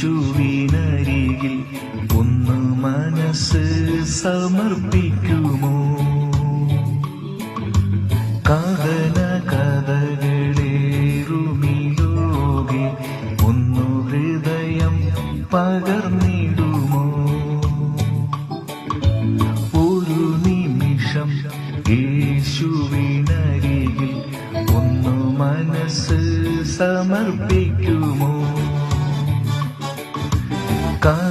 യേശുവിനരികിൽ ഒന്ന് മനസ്സ് സമർപ്പിക്കുമോ? കാതല കഥകളേറുമിലോകെ ഒന്നു ഹൃദയം പകർന്നിടുമോ? ഒരു നിമിഷം യേശുവിനരികിൽ ഒന്ന് മനസ്സ് സമർപ്പിക്കുമോ?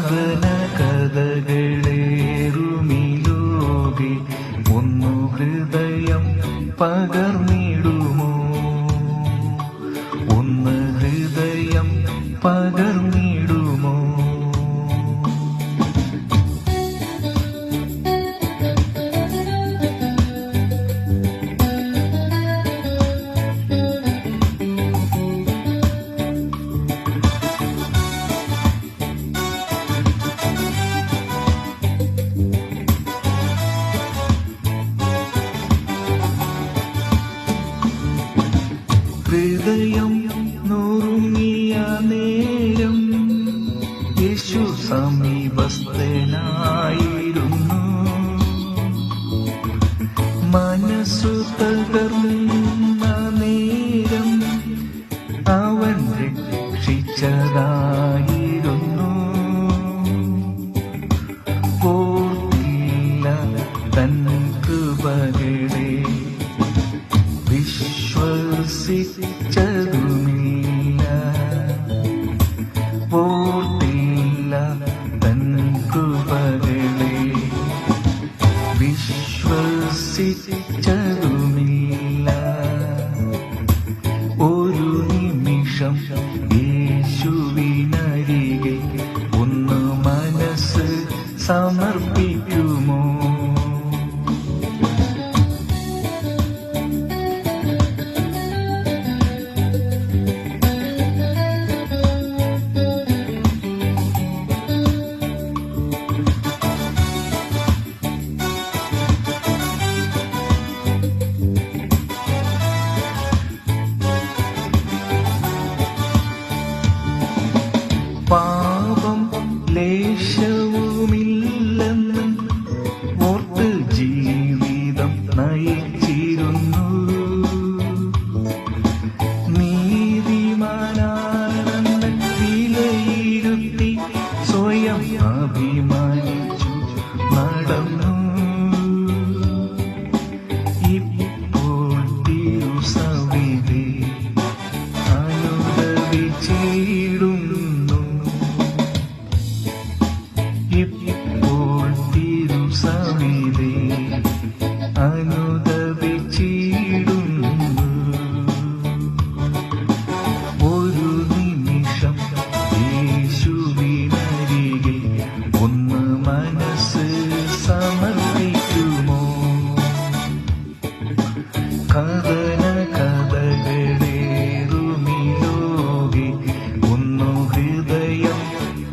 കഥന കഥകളേറുമിലോകെ ഒന്നു ഹൃദയം പകർന്നിടുമോ? ഒന്ന് ഹൃദയം പകർന്നിടുമോ ഹൃദയം നുറുങ്ങിയ നേരം യേശു സമീപസ്ഥനായിരുന്നു. മനസ്സു തകർന്ന നേരം അവൻ രക്ഷിച്ചതായിരുന്നു. ഓർത്തില്ല തൻ കൃപകളെ വിശ്വസിച്ചതുമില്ല. ഓർത്തില്ല തൻ കൃപകളെ വിശ്വസിച്ചതുമില്ല. ഒരു നിമിഷം യേശുവിനരികെ ഒന്ന് മനസ്സ് സമർപ്പിക്കുമോ? स्वयम् अभिमानी